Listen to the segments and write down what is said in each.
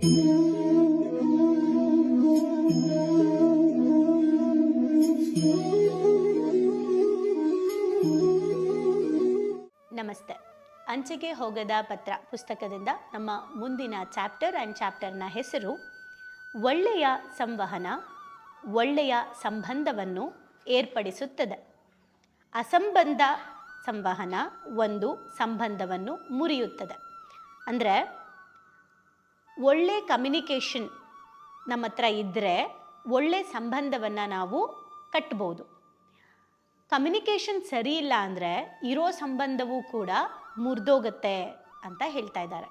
ನಮಸ್ತೆ. ಅಂಚೆಗೆ ಹೋಗದ ಪತ್ರ ಪುಸ್ತಕದಿಂದ ನಮ್ಮ ಮುಂದಿನ ಚಾಪ್ಟರ್ ಆ್ಯಂಡ್ ಚಾಪ್ಟರ್ನ ಹೆಸರು ಒಳ್ಳೆಯ ಸಂವಹನ, ಒಳ್ಳೆಯ ಸಂಬಂಧವನ್ನು ಏರ್ಪಡಿಸುತ್ತದೆ. ಅಸಂಬಂಧ ಸಂವಹನ ಒಂದು ಸಂಬಂಧವನ್ನು ಮುರಿಯುತ್ತದೆ. ಅಂದರೆ ಒಳ್ಳೆ ಕಮ್ಯುನಿಕೇಷನ್ ನಮ್ಮ ಹತ್ರ ಇದ್ದರೆ ಒಳ್ಳೆ ಸಂಬಂಧವನ್ನು ನಾವು ಕಟ್ಬೋದು. ಕಮ್ಯುನಿಕೇಷನ್ ಸರಿ ಇಲ್ಲ ಅಂದರೆ ಇರೋ ಸಂಬಂಧವೂ ಕೂಡ ಮುರಿದೋಗುತ್ತೆ ಅಂತ ಹೇಳ್ತಾ ಇದ್ದಾರೆ.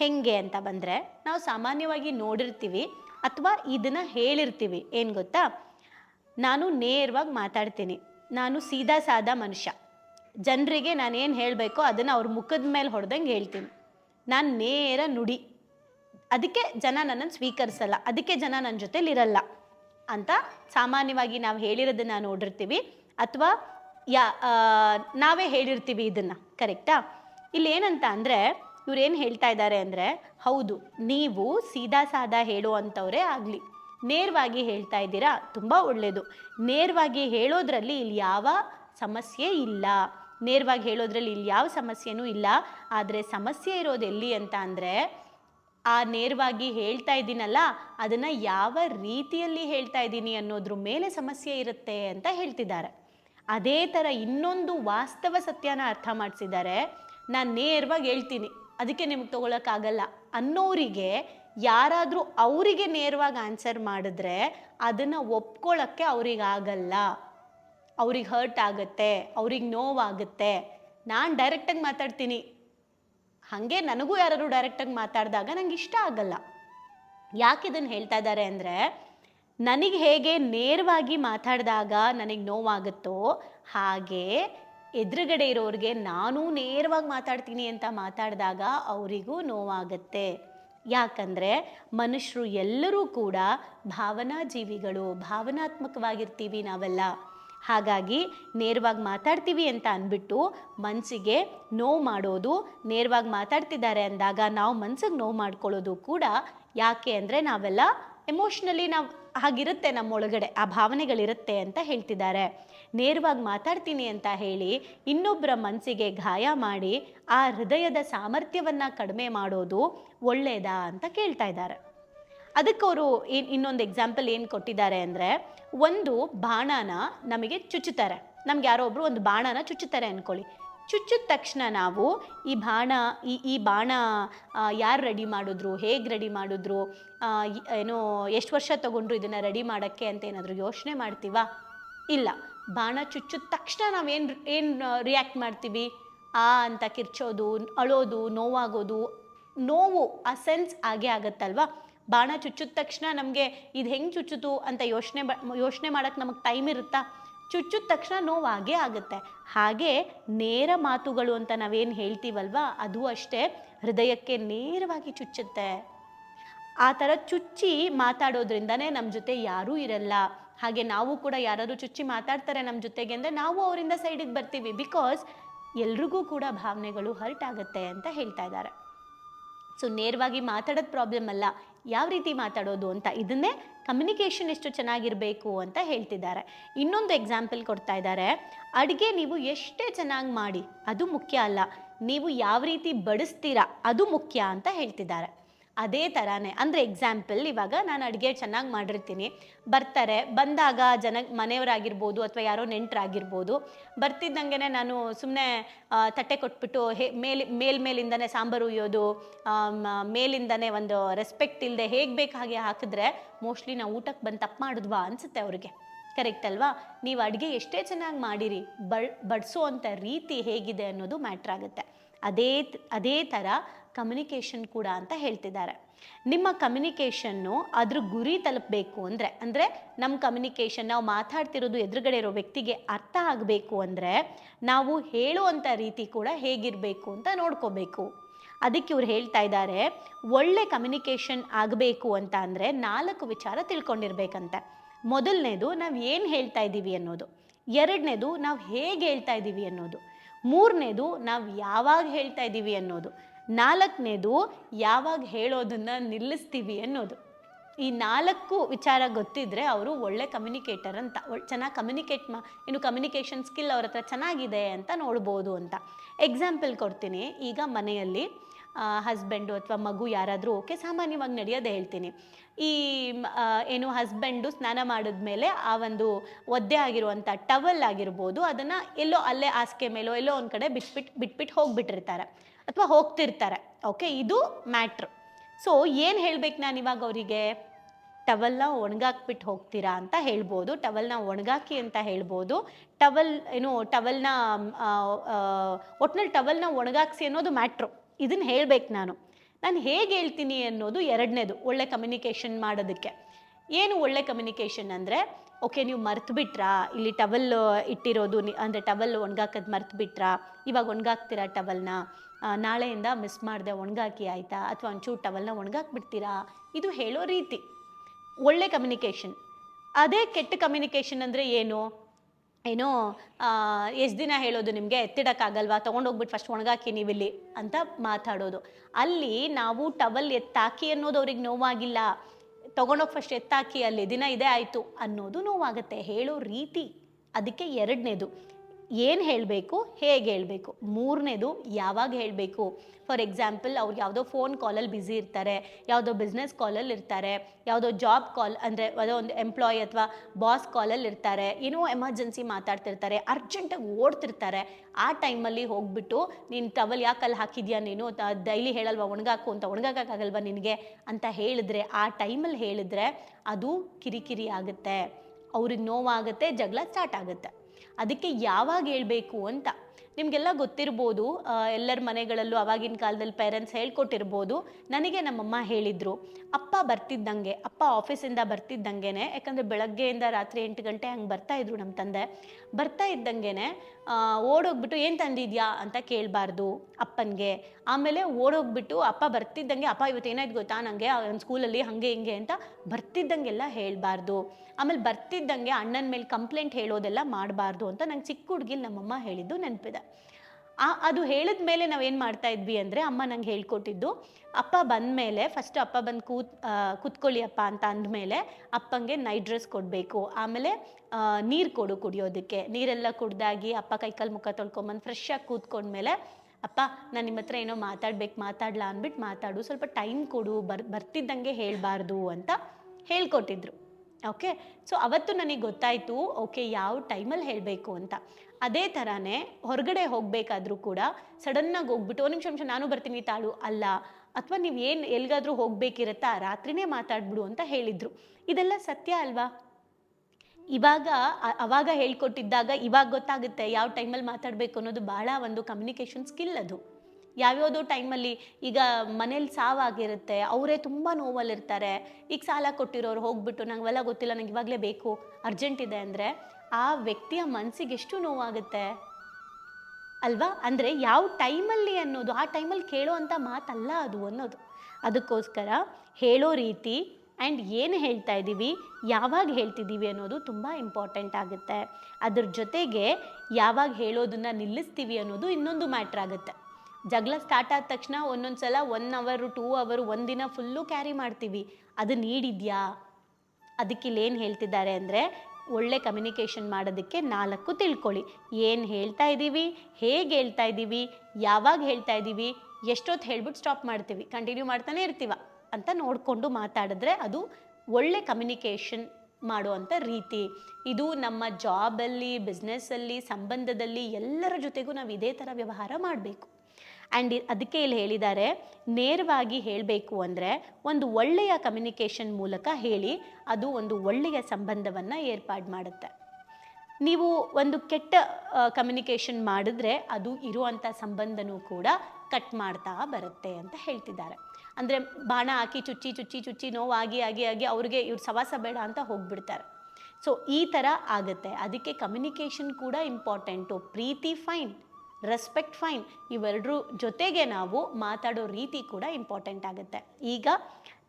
ಹೆಂಗೆ ಅಂತ ಬಂದರೆ ನಾವು ಸಾಮಾನ್ಯವಾಗಿ ನೋಡಿರ್ತೀವಿ ಅಥವಾ ಇದನ್ನು ಹೇಳಿರ್ತೀವಿ. ಏನು ಗೊತ್ತಾ? ನಾನು ನೇರವಾಗಿ ಮಾತಾಡ್ತೀನಿ. ನಾನು ಸೀದಾ ಸಾದಾ ಮನುಷ್ಯ. ಜನರಿಗೆ ನಾನು ಏನು ಹೇಳಬೇಕೋ ಅದನ್ನು ಅವ್ರ ಮುಖದ ಮೇಲೆ ಹೊಡೆದಂಗೆ ಹೇಳ್ತೀನಿ. ನಾನು ನೇರ ನುಡಿ. ಅದಕ್ಕೆ ಜನ ನನ್ನನ್ನು ಸ್ವೀಕರಿಸಲ್ಲ, ಅದಕ್ಕೆ ಜನ ನನ್ನ ಜೊತೆಲಿ ಇರಲ್ಲ ಅಂತ ಸಾಮಾನ್ಯವಾಗಿ ನಾವು ಹೇಳಿರೋದನ್ನ ನೋಡಿರ್ತೀವಿ ಅಥವಾ ಯಾ ನಾವೇ ಹೇಳಿರ್ತೀವಿ ಇದನ್ನು, ಕರೆಕ್ಟಾ? ಇಲ್ಲಿ ಏನಂತ ಅಂದರೆ, ಇವ್ರು ಏನು ಹೇಳ್ತಾ ಇದ್ದಾರೆ ಅಂದರೆ, ಹೌದು, ನೀವು ಸೀದಾ ಸಾದಾ ಹೇಳುವಂಥವರೇ ಆಗಲಿ. ನೇರವಾಗಿ ಹೇಳ್ತಾ ಇದ್ದೀರಾ, ತುಂಬ ಒಳ್ಳೆಯದು ನೇರವಾಗಿ ಹೇಳೋದ್ರಲ್ಲಿ ಇಲ್ಲಿ ಯಾವ ಸಮಸ್ಯೆ ಇಲ್ಲ. ನೇರವಾಗಿ ಹೇಳೋದ್ರಲ್ಲಿ ಇಲ್ಲಿ ಯಾವ ಸಮಸ್ಯೆನೂ ಇಲ್ಲ. ಆದರೆ ಸಮಸ್ಯೆ ಇರೋದು ಎಲ್ಲಿ ಅಂತ ಅಂದರೆ ಆ ನೇರವಾಗಿ ಹೇಳ್ತಾ ಇದ್ದೀನಲ್ಲ, ಅದನ್ನು ಯಾವ ರೀತಿಯಲ್ಲಿ ಹೇಳ್ತಾ ಇದ್ದೀನಿ ಅನ್ನೋದ್ರ ಮೇಲೆ ಸಮಸ್ಯೆ ಇರುತ್ತೆ ಅಂತ ಹೇಳ್ತಿದ್ದಾರೆ. ಅದೇ ಥರ ಇನ್ನೊಂದು ವಾಸ್ತವ ಸತ್ಯನ ಅರ್ಥ ಮಾಡಿಸಿದ್ದಾರೆ. ನಾನು ನೇರವಾಗಿ ಹೇಳ್ತೀನಿ, ಅದಕ್ಕೆ ನಿಮ್ಗೆ ತೊಗೊಳಕ್ಕಾಗಲ್ಲ. ಅನ್ನೋರಿಗೆ ಯಾರಾದರೂ ಅವರಿಗೆ ನೇರವಾಗಿ ಆನ್ಸರ್ ಮಾಡಿದ್ರೆ ಅದನ್ನು ಒಪ್ಕೊಳ್ಳೋಕ್ಕೆ ಅವ್ರಿಗಾಗಲ್ಲ ಅವ್ರಿಗೆ ಹರ್ಟ್ ಆಗುತ್ತೆ, ಅವ್ರಿಗೆ ನೋವಾಗುತ್ತೆ. ನಾನು ಡೈರೆಕ್ಟಾಗಿ ಮಾತಾಡ್ತೀನಿ ಹಾಗೆ ನನಗೂ ಯಾರಾದರೂ ಡೈರೆಕ್ಟಾಗಿ ಮಾತಾಡಿದಾಗ ನಂಗೆ ಇಷ್ಟ ಆಗಲ್ಲ. ಯಾಕೆ ಇದನ್ನು ಹೇಳ್ತಾ ಇದ್ದಾರೆ ಅಂದರೆ, ನನಗೆ ಹೇಗೆ ನೇರವಾಗಿ ಮಾತಾಡಿದಾಗ ನನಗೆ ನೋವಾಗುತ್ತೋ ಹಾಗೆ ಎದುರುಗಡೆ ಇರೋರಿಗೆ ನಾನು ನೇರವಾಗಿ ಮಾತಾಡ್ತೀನಿ ಅಂತ ಮಾತಾಡಿದಾಗ ಅವರಿಗೂ ನೋವಾಗುತ್ತೆ. ಯಾಕಂದರೆ ಮನುಷ್ಯರು ಎಲ್ಲರೂ ಕೂಡ ಭಾವನಾ ಜೀವಿಗಳು ಭಾವನಾತ್ಮಕವಾಗಿರ್ತೀವಿ ನಾವೆಲ್ಲ. ಹಾಗಾಗಿ ನೇರವಾಗಿ ಮಾತಾಡ್ತೀವಿ ಅಂತ ಅಂದ್ಬಿಟ್ಟು ಮನಸ್ಸಿಗೆ ನೋವು ಮಾಡೋದು, ನೇರವಾಗಿ ಮಾತಾಡ್ತಿದ್ದಾರೆ ಅಂದಾಗ ನಾವು ಮನ್ಸಿಗೆ ನೋವು ಮಾಡ್ಕೊಳ್ಳೋದು ಕೂಡ ಯಾಕೆ ಅಂದರೆ ನಾವೆಲ್ಲ ಎಮೋಷ್ನಲಿ ನಾವು ಹಾಗಿರುತ್ತೆ ನಮ್ಮೊಳಗಡೆ ಆ ಭಾವನೆಗಳಿರುತ್ತೆ ಅಂತ ಹೇಳ್ತಿದ್ದಾರೆ. ನೇರವಾಗಿ ಮಾತಾಡ್ತೀನಿ ಅಂತ ಹೇಳಿ ಇನ್ನೊಬ್ಬರ ಮನಸ್ಸಿಗೆ ಗಾಯ ಮಾಡಿ ಆ ಹೃದಯದ ಸಾಮರ್ಥ್ಯವನ್ನು ಕಡಿಮೆ ಮಾಡೋದು ಒಳ್ಳೆಯದಾ ಅಂತ ಕೇಳ್ತಾ ಇದ್ದಾರೆ. ಅದಕ್ಕೆ ಅವರು ಏನು ಇನ್ನೊಂದು ಎಕ್ಸಾಂಪಲ್ ಏನು ಕೊಟ್ಟಿದ್ದಾರೆ ಅಂದರೆ, ಒಂದು ಬಾಣನ ನಮಗೆ ಚುಚ್ಚುತ್ತಾರೆ. ನಮ್ಗೆ ಯಾರೋ ಒಬ್ಬರು ಒಂದು ಬಾಣನ ಚುಚ್ಚುತ್ತಾರೆ ಅಂದ್ಕೊಳ್ಳಿ ಚುಚ್ಚಿದ ತಕ್ಷಣ ನಾವು ಈ ಬಾಣ, ಈ ಈ ಬಾಣ ಯಾರು ರೆಡಿ ಮಾಡಿದ್ರು, ಹೇಗೆ ರೆಡಿ ಮಾಡಿದ್ರು ಏನು ಎಷ್ಟು ವರ್ಷ ತೊಗೊಂಡ್ರು ಇದನ್ನು ರೆಡಿ ಮಾಡೋಕ್ಕೆ ಅಂತ ಏನಾದರೂ ಯೋಚನೆ ಮಾಡ್ತೀವಾ? ಇಲ್ಲ. ಬಾಣ ಚುಚ್ಚಿದ ತಕ್ಷಣ ನಾವೇನು ಏನು ರಿಯಾಕ್ಟ್ ಮಾಡ್ತೀವಿ? ಆ, ಅಂತ ಕಿರ್ಚೋದು, ಅಳೋದು, ನೋವಾಗೋದು, ನೋವು, ಆ ಸೆನ್ಸ್ ಆಗೇ ಆಗತ್ತಲ್ವಾ? ಬಾಣ ಚುಚ್ಚಿದ ತಕ್ಷಣ ನಮಗೆ ಇದು ಹೆಂಗೆ ಚುಚ್ಚಿತು ಅಂತ ಯೋಚನೆ ಯೋಚನೆ ಮಾಡೋಕ್ಕೆ ನಮಗೆ ಟೈಮ್ ಇರುತ್ತಾ? ಚುಚ್ಚಿದ ತಕ್ಷಣ ನೋವಾಗೇ ಆಗೇ ಆಗುತ್ತೆ. ಹಾಗೆ ನೇರ ಮಾತುಗಳು ಅಂತ ನಾವೇನು ಹೇಳ್ತೀವಲ್ವಾ? ಅದು ಅಷ್ಟೇ ಹೃದಯಕ್ಕೆ ನೇರವಾಗಿ ಚುಚ್ಚುತ್ತೆ. ಆ ಥರ ಚುಚ್ಚಿ ಮಾತಾಡೋದ್ರಿಂದನೇ ನಮ್ಮ ಜೊತೆ ಯಾರೂ ಇರಲ್ಲ. ಹಾಗೆ ನಾವು ಕೂಡ ಯಾರಾದರೂ ಚುಚ್ಚಿ ಮಾತಾಡ್ತಾರೆ ನಮ್ಮ ಜೊತೆಗೆ ಅಂದರೆ ನಾವು ಅವರಿಂದ ಸೈಡಿಗೆ ಬರ್ತೀವಿ. ಬಿಕಾಸ್ ಎಲ್ರಿಗೂ ಕೂಡ ಭಾವನೆಗಳು ಹರ್ಟ್ ಆಗುತ್ತೆ ಅಂತ ಹೇಳ್ತಾ ಇದ್ದಾರೆ. ಸೊ ನೇರವಾಗಿ ಮಾತಾಡೋದು ಪ್ರಾಬ್ಲಮ್ ಅಲ್ಲ. ಯಾವ ರೀತಿ ಮಾತಾಡೋದು ಅಂತ ಇದನ್ನೇ ಕಮ್ಯುನಿಕೇಷನ್ ಎಷ್ಟು ಚೆನ್ನಾಗಿರಬೇಕು ಅಂತ ಹೇಳ್ತಿದ್ದಾರೆ. ಇನ್ನೊಂದು ಎಕ್ಸಾಂಪಲ್ ಕೊಡ್ತಾ ಇದ್ದಾರೆ. ಅಡುಗೆ ನೀವು ಎಷ್ಟೇ ಚೆನ್ನಾಗಿ ಮಾಡಿ, ಅದು ಮುಖ್ಯ ಅಲ್ಲ. ನೀವು ಯಾವ ರೀತಿ ಬಡಿಸ್ತೀರಾ, ಅದು ಮುಖ್ಯ ಅಂತ ಹೇಳ್ತಿದ್ದಾರೆ. ಅದೇ ಥರನೇ ಅಂದರೆ ಎಕ್ಸಾಂಪಲ್ ಇವಾಗ ನಾನು ಅಡುಗೆ ಚೆನ್ನಾಗಿ ಮಾಡಿರ್ತೀನಿ. ಬರ್ತಾರೆ, ಬಂದಾಗ ಜನ ಮನೆಯವರಾಗಿರ್ಬೋದು ಅಥವಾ ಯಾರೋ ನೆಂಟರಾಗಿರ್ಬೋದು. ಬರ್ತಿದ್ದಂಗೆ ನಾನು ಸುಮ್ಮನೆ ತಟ್ಟೆ ಕೊಟ್ಬಿಟ್ಟು ಹೇ, ಮೇಲ್ ಮೇಲ್ ಮೇಲಿಂದನೇ ಸಾಂಬಾರು ಉಯ್ಯೋದು ಮೇಲಿಂದನೇ ಒಂದು ರೆಸ್ಪೆಕ್ಟ್ ಇಲ್ಲದೆ ಹೇಗೆ ಬೇಕು ಹಾಕಿದ್ರೆ ಮೋಸ್ಟ್ಲಿ ನಾವು ಊಟಕ್ಕೆ ಬಂದು ತಪ್ಪು ಮಾಡಿದ್ವಾ ಅನಿಸುತ್ತೆ ಅವ್ರಿಗೆ. ಕರೆಕ್ಟ್ ಅಲ್ವಾ? ನೀವು ಅಡುಗೆ ಎಷ್ಟೇ ಚೆನ್ನಾಗಿ ಮಾಡಿರಿ ಬಡ್ ಬಡಿಸೋವಂಥ ರೀತಿ ಹೇಗಿದೆ ಅನ್ನೋದು ಮ್ಯಾಟ್ರ್ ಆಗುತ್ತೆ. ಅದೇ ಅದೇ ಥರ ಕಮ್ಯುನಿಕೇಷನ್ ಕೂಡ ಅಂತ ಹೇಳ್ತಿದ್ದಾರೆ. ನಿಮ್ಮ ಕಮ್ಯುನಿಕೇಷನ್ನು ಅದ್ರ ಗುರಿ ತಲುಪಬೇಕು ಅಂದರೆ ಅಂದರೆ ನಮ್ಮ ಕಮ್ಯುನಿಕೇಷನ್ ನಾವು ಮಾತಾಡ್ತಿರೋದು ಎದುರುಗಡೆ ಇರೋ ವ್ಯಕ್ತಿಗೆ ಅರ್ಥ ಆಗಬೇಕು ಅಂದರೆ ನಾವು ಹೇಳುವಂಥ ರೀತಿ ಕೂಡ ಹೇಗಿರಬೇಕು ಅಂತ ನೋಡ್ಕೋಬೇಕು. ಅದಕ್ಕೆ ಇವ್ರು ಹೇಳ್ತಾ ಇದ್ದಾರೆ, ಒಳ್ಳೆ ಕಮ್ಯುನಿಕೇಷನ್ ಆಗಬೇಕು ಅಂತ ಅಂದರೆ ನಾಲ್ಕು ವಿಚಾರ ತಿಳ್ಕೊಂಡಿರ್ಬೇಕಂತೆ. ಮೊದಲನೇದು ನಾವು ಏನು ಹೇಳ್ತಾ ಇದ್ದೀವಿ ಅನ್ನೋದು, ಎರಡನೇದು ನಾವು ಹೇಗೆ ಹೇಳ್ತಾ ಇದ್ದೀವಿ ಅನ್ನೋದು ಮೂರನೇದು ನಾವು ಯಾವಾಗ ಹೇಳ್ತಾ ಇದ್ದೀವಿ ಅನ್ನೋದು. ನಾಲ್ಕನೇದು ಯಾವಾಗ ಹೇಳೋದನ್ನು ನಿಲ್ಲಿಸ್ತೀವಿ ಅನ್ನೋದು. ಈ ನಾಲ್ಕು ವಿಚಾರ ಗೊತ್ತಿದ್ರೆ ಅವರು ಒಳ್ಳೆ ಕಮ್ಯುನಿಕೇಟರ್ ಅಂತ ಚೆನ್ನಾಗಿ ಕಮ್ಯುನಿಕೇಟ್ ಮಾ, ಇನ್ನು ಕಮ್ಯುನಿಕೇಷನ್ ಸ್ಕಿಲ್ ಅವ್ರ ಹತ್ರ ಚೆನ್ನಾಗಿದೆ ಅಂತ ನೋಡ್ಬೋದು ಅಂತ. ಎಕ್ಸಾಂಪಲ್ ಕೊಡ್ತೀನಿ. ಈಗ ಮನೆಯಲ್ಲಿ ಹಸ್ಬೆಂಡು ಅಥವಾ ಮಗು ಯಾರಾದರೂ ಓಕೆ ಸಾಮಾನ್ಯವಾಗಿ ನಡೆಯೋದೇ ಹೇಳ್ತೀನಿ. ಈ ಏನು ಹಸ್ಬೆಂಡು ಸ್ನಾನ ಮಾಡಿದ್ಮೇಲೆ ಆ ಒಂದು ಒದ್ದೆ ಆಗಿರುವಂಥ ಟವಲ್ ಆಗಿರ್ಬೋದು, ಅದನ್ನು ಎಲ್ಲೋ ಅಲ್ಲೇ ಹಾಸಿಗೆ ಮೇಲೋ ಎಲ್ಲೋ ಒಂದು ಕಡೆ ಬಿಟ್ಬಿಟ್ಟು ಬಿಟ್ಬಿಟ್ಟು ಹೋಗ್ಬಿಟ್ಟಿರ್ತಾರೆ ಅಥವಾ ಹೋಗ್ತಿರ್ತಾರೆ. ಓಕೆ ಇದು ಮ್ಯಾಟ್ರ್. ಸೊ ಏನು ಹೇಳ್ಬೇಕು ನಾನು ಇವಾಗ ಅವರಿಗೆ? ಟವಲ್ನ ಒಣಗಾಕ್ಬಿಟ್ಟು ಹೋಗ್ತೀರಾ ಅಂತ ಹೇಳ್ಬೋದು, ಟವಲ್ನ ಒಣಗಾಕಿ ಅಂತ ಹೇಳ್ಬೋದು. ಟವಲ್, ಏನು ಟವಲ್ನ ಒಟ್ನಲ್ಲಿ ಟವಲ್ನ ಒಣಗಾಕ್ಸಿ ಅನ್ನೋದು ಮ್ಯಾಟ್ರು. ಇದನ್ನು ಹೇಳ್ಬೇಕು ನಾನು. ನಾನು ಹೇಗೆ ಹೇಳ್ತೀನಿ ಅನ್ನೋದು ಎರಡನೇದು, ಒಳ್ಳೆ ಕಮ್ಯುನಿಕೇಷನ್ ಮಾಡೋದಕ್ಕೆ. ಏನು ಒಳ್ಳೆ ಕಮ್ಯುನಿಕೇಷನ್ ಅಂದರೆ ಓಕೆ ನೀವು ಮರ್ತು ಬಿಟ್ರಾ ಇಲ್ಲಿ ಟವಲ್ ಇಟ್ಟಿರೋದು ಅಂದರೆ ಟವಲ್ ಒಣಗಾಕೋದು ಮರ್ತು ಬಿಟ್ರಾ ಇವಾಗ ಒಣಗಾಕ್ತೀರಾ ಟವಲ್ನ ನಾಳೆಯಿಂದ ಮಿಸ್ ಮಾಡಿದೆ ಒಣಗಾಕಿ ಆಯಿತಾ? ಅಥವಾ ಒಂಚೂರು ಟವಲ್ನ ಒಣಗಾಕ್ಬಿಡ್ತೀರಾ? ಇದು ಹೇಳೋ ರೀತಿ. ಒಳ್ಳೆ ಕಮ್ಯುನಿಕೇಷನ್ ಅದೇ ಕೆಟ್ಟ ಕಮ್ಯುನಿಕೇಷನ್ ಅಂದರೆ ಏನು? ಏನೋ ಎಷ್ಟು ದಿನ ಹೇಳೋದು ನಿಮಗೆ? ಎತ್ತಿಡೋಕ್ಕಾಗಲ್ವಾ? ತೊಗೊಂಡೋಗ್ಬಿಟ್ಟು ಫಸ್ಟ್ ಒಣಗಾಕಿ ನೀವಿಲ್ಲಿ ಅಂತ ಮಾತಾಡೋದು. ಅಲ್ಲಿ ನಾವು ಟವಲ್ ಎತ್ತಾಕಿ ಅನ್ನೋದು ಅವ್ರಿಗೆ ನೋವಾಗಿಲ್ಲ. ತೊಗೊಂಡೋಗಿ ಫಸ್ಟ್ ಎತ್ತಾಕಿ ಅಲ್ಲಿ ದಿನ ಇದೇ ಆಯಿತು ಅನ್ನೋದು ನೋವಾಗುತ್ತೆ. ಹೇಳೋ ರೀತಿ. ಅದಕ್ಕೆ ಎರಡನೇದು. ಏನು ಹೇಳಬೇಕು, ಹೇಗೆ ಹೇಳಬೇಕು? ಮೂರನೇದು ಯಾವಾಗ ಹೇಳಬೇಕು? ಫಾರ್ ಎಕ್ಸಾಂಪಲ್ ಅವ್ರು ಯಾವುದೋ ಫೋನ್ ಕಾಲಲ್ಲಿ ಬ್ಯುಸಿ ಇರ್ತಾರೆ, ಯಾವುದೋ ಬಿಸ್ನೆಸ್ ಕಾಲಲ್ಲಿ ಇರ್ತಾರೆ, ಯಾವುದೋ ಜಾಬ್ ಕಾಲ್ ಅಂದರೆ ಯಾವುದೋ ಒಂದು ಎಂಪ್ಲಾಯ್ ಅಥವಾ ಬಾಸ್ ಕಾಲಲ್ಲಿ ಇರ್ತಾರೆ, ಏನೋ ಎಮರ್ಜೆನ್ಸಿ ಮಾತಾಡ್ತಿರ್ತಾರೆ ಅರ್ಜೆಂಟಾಗಿ ಓಡ್ತಿರ್ತಾರೆ, ಆ ಟೈಮಲ್ಲಿ ಹೋಗ್ಬಿಟ್ಟು ನೀನು ಟವಲ್ ಯಾಕೆ ಅಲ್ಲಿ ಹಾಕಿದ್ಯಾ ನೀನು? ಡೈಲಿ ಹೇಳಲ್ವಾ, ಒಣಗಾಕು ಅಂತ ಒಣಗಾಕಾಗಲ್ವಾ ನಿನಗೆ? ಅಂತ ಹೇಳಿದ್ರೆ, ಆ ಟೈಮಲ್ಲಿ ಹೇಳಿದ್ರೆ ಅದು ಕಿರಿಕಿರಿ ಆಗುತ್ತೆ. ಅವ್ರಿಗೆ ನೋವಾಗುತ್ತೆ, ಜಗಳ ಸ್ಟಾರ್ಟ್ ಆಗುತ್ತೆ. ಅದಕ್ಕೆ ಯಾವಾಗ ಹೇಳಬೇಕು ಅಂತ. ನಿಮಗೆಲ್ಲ ಗೊತ್ತಿರ್ಬೋದು ಎಲ್ಲರ ಮನೆಗಳಲ್ಲೂ ಅವಾಗಿನ ಕಾಲದಲ್ಲಿ ಪೇರೆಂಟ್ಸ್ ಹೇಳ್ಕೊಟ್ಟಿರ್ಬೋದು. ನನಗೆ ನಮ್ಮಮ್ಮ ಹೇಳಿದರು, ಅಪ್ಪ ಬರ್ತಿದ್ದಂಗೆ, ಅಪ್ಪ ಆಫೀಸಿಂದ ಬರ್ತಿದ್ದಂಗೆ ಯಾಕಂದರೆ ಬೆಳಗ್ಗೆಯಿಂದ ರಾತ್ರಿ ಎಂಟು ಗಂಟೆ ಹಂಗೆ ಬರ್ತಾ ಇದ್ರು ನಮ್ಮ ತಂದೆ. ಬರ್ತಾ ಇದ್ದಂಗೆ ಓಡೋಗ್ಬಿಟ್ಟು ಏನು ತಂದಿದ್ಯಾ ಅಂತ ಕೇಳಬಾರ್ದು ಅಪ್ಪನಿಗೆ. ಆಮೇಲೆ ಓಡೋಗ್ಬಿಟ್ಟು ಅಪ್ಪ ಬರ್ತಿದ್ದಂಗೆ, ಅಪ್ಪ ಇವತ್ತು ಏನಾಯ್ತು ಗೊತ್ತಾ ನನಗೆ ಅವ್ನ ಸ್ಕೂಲಲ್ಲಿ ಹಾಗೆ ಹಿಂಗೆ ಅಂತ ಬರ್ತಿದ್ದಂಗೆಲ್ಲ ಹೇಳಬಾರ್ದು. ಆಮೇಲೆ ಬರ್ತಿದ್ದಂಗೆ ಅಣ್ಣನ ಮೇಲೆ ಕಂಪ್ಲೇಂಟ್ ಹೇಳೋದೆಲ್ಲ ಮಾಡಬಾರ್ದು ಅಂತ ನಂಗೆ ಚಿಕ್ಕ ಹುಡುಗಿಲಿ ನಮ್ಮಮ್ಮ ಹೇಳಿದ್ದು ನೆನಪಿದೆ. ಆ, ಅದು ಹೇಳಿದ ಮೇಲೆ ನಾವೇನು ಮಾಡ್ತಾ ಇದ್ವಿ ಅಂದರೆ ಅಮ್ಮ ನಂಗೆ ಹೇಳ್ಕೊಟ್ಟಿದ್ದು, ಅಪ್ಪ ಬಂದ ಮೇಲೆ ಫಸ್ಟ್ ಅಪ್ಪ ಬಂದು ಕೂತ್ ಕೂತ್ಕೊಳ್ಳಿ ಅಪ್ಪ ಅಂತ ಅಂದಮೇಲೆ ಅಪ್ಪಂಗೆ ನೈಟ್ ಡ್ರೆಸ್ ಕೊಡಬೇಕು. ಆಮೇಲೆ ನೀರು ಕೊಡು ಕುಡಿಯೋದಕ್ಕೆ. ನೀರೆಲ್ಲ ಕುಡ್ದಾಗಿ ಅಪ್ಪ ಕೈಕಾಲು ಮುಖ ತೊಳ್ಕೊಂಬಂದು ಫ್ರೆಶ್ ಆಗಿ ಕೂತ್ಕೊಂಡ್ಮೇಲೆ, ಅಪ್ಪ ನಾನು ನಿಮ್ಮ ಹತ್ರ ಏನೋ ಮಾತಾಡ್ಬೇಕು, ಮಾತಾಡ್ಲಾ ಅಂದ್ಬಿಟ್ಟು ಮಾತಾಡು, ಸ್ವಲ್ಪ ಟೈಮ್ ಕೊಡು, ಬರ್, ಬರ್ತಿದ್ದಂಗೆ ಹೇಳಬಾರ್ದು ಅಂತ ಹೇಳ್ಕೊಟ್ಟಿದ್ರು. ಓಕೆ ಸೊ ಅವತ್ತು ನನಗೆ ಗೊತ್ತಾಯಿತು ಓಕೆ ಯಾವ ಟೈಮಲ್ಲಿ ಹೇಳಬೇಕು ಅಂತ. ಅದೇ ಥರನೇ ಹೊರಗಡೆ ಹೋಗಬೇಕಾದ್ರೂ ಕೂಡ ಸಡನ್ನಾಗಿ ಹೋಗ್ಬಿಟ್ಟು, ಒಂದು ನಿಮಿಷ ನಿಮಿಷ, ನಾನು ಬರ್ತೀನಿ, ತಾಳು, ಅಲ್ಲ, ಅಥವಾ ನೀವು ಏನು ಎಲ್ಲಿಗಾದರೂ ಹೋಗಬೇಕಿರತ್ತಾ, ರಾತ್ರಿನೇ ಮಾತಾಡ್ಬಿಡು ಅಂತ ಹೇಳಿದರು. ಇದೆಲ್ಲ ಸತ್ಯ ಅಲ್ವಾ? ಇವಾಗ ಅವಾಗ ಹೇಳ್ಕೊಟ್ಟಿದ್ದಾಗ ಇವಾಗ ಗೊತ್ತಾಗುತ್ತೆ, ಯಾವ ಟೈಮಲ್ಲಿ ಮಾತಾಡಬೇಕು ಅನ್ನೋದು ಭಾಳ ಒಂದು ಕಮ್ಯುನಿಕೇಷನ್ ಸ್ಕಿಲ್ ಅದು. ಯಾವ್ಯಾವುದೋ ಟೈಮಲ್ಲಿ ಈಗ ಮನೇಲಿ ಸಾವಾಗಿರುತ್ತೆ, ಅವರೇ ತುಂಬ ನೋವಲ್ಲಿರ್ತಾರೆ. ಈಗ ಸಾಲ ಕೊಟ್ಟಿರೋರು ಹೋಗ್ಬಿಟ್ಟು, ನಂಗೆಲ್ಲ ಗೊತ್ತಿಲ್ಲ, ನಂಗೆ ಇವಾಗಲೇ ಬೇಕು ಅರ್ಜೆಂಟ್ ಇದೆ ಅಂದರೆ ಆ ವ್ಯಕ್ತಿಯ ಮನಸ್ಸಿಗೆ ಎಷ್ಟು ನೋವಾಗುತ್ತೆ? ಅಲ್ವಾ? ಅಂದರೆ ಯಾವ ಟೈಮಲ್ಲಿ ಅನ್ನೋದು, ಆ ಟೈಮಲ್ಲಿ ಕೇಳೋ ಅಂಥ ಮಾತಲ್ಲ ಅದು ಅನ್ನೋದು. ಅದಕ್ಕೋಸ್ಕರ ಹೇಳೋ ರೀತಿ ಆ್ಯಂಡ್ ಏನು ಹೇಳ್ತಾ ಇದ್ದೀವಿ, ಯಾವಾಗ ಹೇಳ್ತಿದ್ದೀವಿ ಅನ್ನೋದು ತುಂಬ ಇಂಪಾರ್ಟೆಂಟ್ ಆಗುತ್ತೆ. ಅದ್ರ ಜೊತೆಗೆ ಯಾವಾಗ ಹೇಳೋದನ್ನು ನಿಲ್ಲಿಸ್ತೀವಿ ಅನ್ನೋದು ಇನ್ನೊಂದು ಮ್ಯಾಟ್ರ್ ಆಗುತ್ತೆ. ಜಗಳ ಸ್ಟಾರ್ಟ್ ಆದ ತಕ್ಷಣ ಒಂದೊಂದು ಸಲ ಒನ್ ಅವರು ಟೂ ಅವರು ಒಂದಿನ ಫುಲ್ಲು ಕ್ಯಾರಿ ಮಾಡ್ತೀವಿ. ಅದು ನೀಡಿದ್ಯಾ? ಅದಕ್ಕೆ ಇಲ್ಲೇನು ಹೇಳ್ತಿದ್ದಾರೆ ಅಂದರೆ ಒಳ್ಳೆ ಕಮ್ಯುನಿಕೇಷನ್ ಮಾಡೋದಕ್ಕೆ ನಾಲ್ಕು ತಿಳ್ಕೊಳ್ಳಿ. ಏನು ಹೇಳ್ತಾ ಇದ್ದೀವಿ ಹೇಗೆ ಹೇಳ್ತಾ ಇದ್ದೀವಿ ಯಾವಾಗ ಹೇಳ್ತಾ ಇದ್ದೀವಿ ಎಷ್ಟೊತ್ತು ಹೇಳ್ಬಿಟ್ಟು ಸ್ಟಾಪ್ ಮಾಡ್ತೀವಿ. ಕಂಟಿನ್ಯೂ ಮಾಡ್ತಾನೆ ಇರ್ತೀವ ಅಂತ ನೋಡಿಕೊಂಡು ಮಾತಾಡಿದ್ರೆ ಅದು ಒಳ್ಳೆ ಕಮ್ಯುನಿಕೇಷನ್ ಮಾಡುವಂಥ ರೀತಿ. ಇದು ನಮ್ಮ ಜಾಬಲ್ಲಿ ಬಿಸ್ನೆಸ್ಸಲ್ಲಿ ಸಂಬಂಧದಲ್ಲಿ ಎಲ್ಲರ ಜೊತೆಗೂ ನಾವು ಇದೇ ಥರ ವ್ಯವಹಾರ ಮಾಡಬೇಕು. ಆ್ಯಂಡ್ ಅದಕ್ಕೆ ಇಲ್ಲಿ ಹೇಳಿದ್ದಾರೆ, ನೇರವಾಗಿ ಹೇಳಬೇಕು ಅಂದರೆ ಒಂದು ಒಳ್ಳೆಯ ಕಮ್ಯುನಿಕೇಷನ್ ಮೂಲಕ ಹೇಳಿ ಅದು ಒಂದು ಒಳ್ಳೆಯ ಸಂಬಂಧವನ್ನು ಏರ್ಪಾಡು ಮಾಡುತ್ತೆ. ನೀವು ಒಂದು ಕೆಟ್ಟ ಕಮ್ಯುನಿಕೇಷನ್ ಮಾಡಿದ್ರೆ ಅದು ಇರುವಂಥ ಸಂಬಂಧನೂ ಕೂಡ ಕಟ್ ಮಾಡ್ತಾ ಬರುತ್ತೆ ಅಂತ ಹೇಳ್ತಿದ್ದಾರೆ. ಅಂದರೆ ಬಾಣ ಹಾಕಿ ಚುಚ್ಚಿ ಚುಚ್ಚಿ ಚುಚ್ಚಿ ನೋವಾಗಿ ಆಗಿ ಆಗಿ ಅವ್ರಿಗೆ ಇವ್ರು ಸವಾಸ ಬೇಡ ಅಂತ ಹೋಗ್ಬಿಡ್ತಾರೆ. ಸೊ ಈ ಥರ ಆಗುತ್ತೆ. ಅದಕ್ಕೆ ಕಮ್ಯುನಿಕೇಷನ್ ಕೂಡ ಇಂಪಾರ್ಟೆಂಟು ಪ್ರೀತಿ ಫೈನ್ ರೆಸ್ಪೆಕ್ಟ್ ಫೈನ್ ಇವೆರಡರ ಜೊತೆಗೆ ನಾವು ಮಾತಾಡೋ ರೀತಿ ಕೂಡ ಇಂಪಾರ್ಟೆಂಟ್ ಆಗುತ್ತೆ. ಈಗ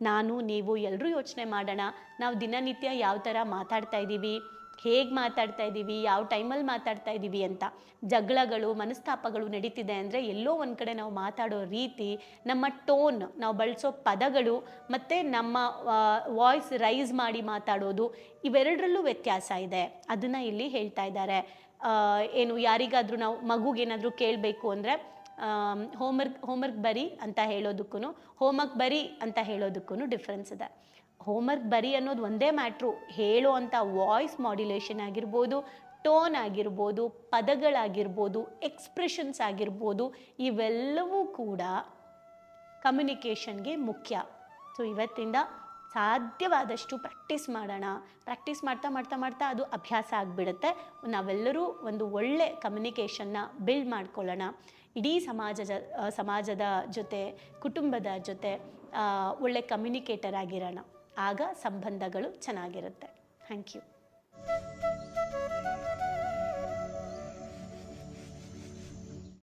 ನಾನು, ನೀವು ಎಲ್ಲರೂ ಯೋಚನೆ ಮಾಡೋಣ. ನಾವು ದಿನನಿತ್ಯ ಯಾವ ಥರ ಮಾತಾಡ್ತಾ ಇದ್ದೀವಿ? ಹೇಗೆ ಮಾತಾಡ್ತಾ ಇದ್ದೀವಿ? ಯಾವ ಟೈಮಲ್ಲಿ ಮಾತಾಡ್ತಾ ಇದ್ದೀವಿ ಅಂತ. ಜಗಳಗಳು, ಮನಸ್ತಾಪಗಳು ನಡೀತಿದೆ ಅಂದರೆ ಎಲ್ಲೋ ಒಂದು ಕಡೆ ನಾವು ಮಾತಾಡೋ ರೀತಿ, ನಮ್ಮ ಟೋನ್, ನಾವು ಬಳಸೋ ಪದಗಳು ಮತ್ತು ನಮ್ಮ ವಾಯ್ಸ್ ರೈಸ್ ಮಾಡಿ ಮಾತಾಡೋದು, ಇವೆರಡರಲ್ಲೂ ವ್ಯತ್ಯಾಸ ಇದೆ. ಅದನ್ನು ಇಲ್ಲಿ ಹೇಳ್ತಾ ಇದ್ದಾರೆ. ಏನು ಯಾರಿಗಾದರೂ ನಾವು ಮಗುಗೇನಾದರೂ ಕೇಳಬೇಕು ಅಂದರೆ ಹೋಮ್ವರ್ಕ್ ಹೋಮ್ವರ್ಕ್ ಬರಿ ಅಂತ ಹೇಳೋದಕ್ಕೂ ಹೋಮ್ವರ್ಕ್ ಬರಿ ಅಂತ ಹೇಳೋದಕ್ಕೂ ಡಿಫ್ರೆನ್ಸ್ ಇದೆ. ಹೋಮ್ವರ್ಕ್ ಬರಿ ಅನ್ನೋದು ಒಂದೇ ಮ್ಯಾಟ್ರು ಹೇಳೋ ಅಂಥ ವಾಯ್ಸ್ ಮಾಡ್ಯುಲೇಷನ್ ಆಗಿರ್ಬೋದು ಟೋನ್ ಆಗಿರ್ಬೋದು, ಪದಗಳಾಗಿರ್ಬೋದು ಎಕ್ಸ್ಪ್ರೆಷನ್ಸ್ ಆಗಿರ್ಬೋದು, ಇವೆಲ್ಲವೂ ಕೂಡ ಕಮ್ಯುನಿಕೇಷನ್ಗೆ ಮುಖ್ಯ. ಸೊ ಇವತ್ತಿಂದ ಸಾಧ್ಯವಾದಷ್ಟು ಪ್ರಾಕ್ಟೀಸ್ ಮಾಡೋಣ. ಪ್ರಾಕ್ಟೀಸ್ ಮಾಡ್ತಾ ಮಾಡ್ತಾ ಮಾಡ್ತಾ ಅದು ಅಭ್ಯಾಸ ಆಗಿಬಿಡುತ್ತೆ. ನಾವೆಲ್ಲರೂ ಒಂದು ಒಳ್ಳೆ ಕಮ್ಯುನಿಕೇಷನ್ನ ಬಿಲ್ಡ್ ಮಾಡ್ಕೊಳ್ಳೋಣ. ಇಡೀ ಸಮಾಜದ ಸಮಾಜದ ಜೊತೆ, ಕುಟುಂಬದ ಜೊತೆ ಒಳ್ಳೆ ಕಮ್ಯುನಿಕೇಟರ್ ಆಗಿರೋಣ. ಆಗ ಸಂಬಂಧಗಳು ಚೆನ್ನಾಗಿರುತ್ತೆ. Thank you